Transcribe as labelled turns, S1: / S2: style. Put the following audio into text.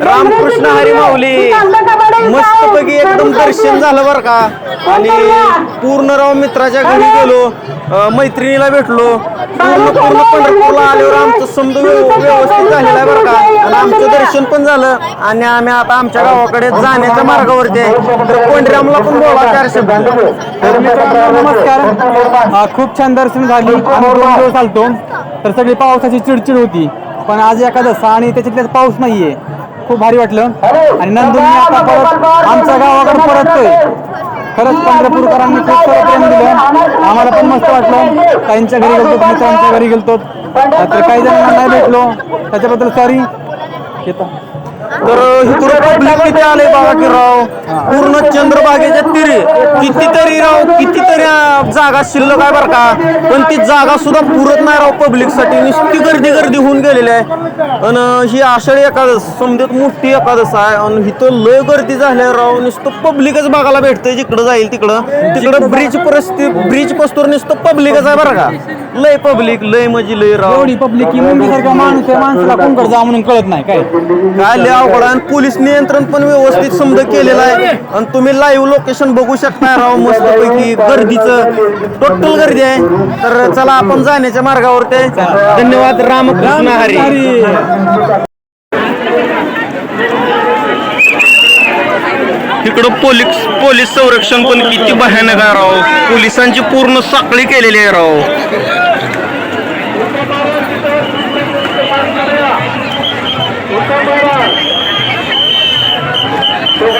S1: रामकृष्ण हरी माऊली. मस्तपैकी एकदम दर्शन झालं बरं का. आणि पूर्ण राव मित्राच्या घरी गेलो. मैत्रिणीला भेटलो. पूर्ण पूर्ण पंढरपूरला आल्यावर आमचं समजा व्यव- व्यवस्थित झालेलं आहे बरं का. आणि आमचं दर्शन पण झालं. आणि आम्ही आता आमच्या गावाकडे जाण्याच्या मार्गावरती आहे. तर कोंडरामला पण बोला चार शब्द.
S2: नमस्कार. खूप छान दर्शन झाली. दिवस आलतो. तर सगळी पावसाची चिडचिड होती. पण आज एकादश आणि त्याच्यात त्यात पाऊस नाहीये. खूप भारी वाटलं. आणि नंदुनी आता परत आमच्या गावाकडे परततोय. खरंच पंढरपूरकरांनी खूप सारं प्रेम दिलं. आम्हाला पण मस्त वाटलं. काहींच्या घरी गेलतो मित्रांच्या घरी गेलतो. तर काही जणांना नाही भेटलो. त्याच्याबद्दल सॉरी येतो.
S1: तर इकडं पब्लिक किती आले बाबा की राव पूर्ण चंद्रबागेच्या तिरी. कितीतरी राव कितीतरी जागा शिल्लक आहे बरं का. पण ती जागा सुद्धा पुरत नाही राव पब्लिकसाठी नुसती गर्दी गर्दी होऊन गेलेली आहे. आणि ही आषाढी एकादश समजेत मोठी एकादश आहे. आणि इथं लय गर्दी झाल्या राव. नुसतं पब्लिकच बघायला भेटतंय. जिकडं जाईल तिकडं. तिकडं ब्रिज परिस्थिती ब्रिज पस्तूर नुसतं पब्लिकच आहे बरं का. लय पब्लिक लय म्हणजे लय राव.
S2: एवढी पब्लिक की मुंबई सारखा माणूस आहे माणसाला कोणकडे जा म्हणून कळत नाही काय?
S1: काय लय अवघड आहे. आणि पोलीस नियंत्रण पण व्यवस्थित समजा केलेलं आहे. आणि तुम्ही लाईव्ह लोकेशन बघू शकता राव मस्तपैकी गर्दीचं. टोटल गर्दी आहे. तर चला आपण जाण्याच्या मार्गावरती आहे. धन्यवाद रामकृष्ण हरी. इकडं पोलीस पोलीस संरक्षण पण किती भयानक आहे राव. पोलिसांची पूर्ण साखळी केलेली आहे राव.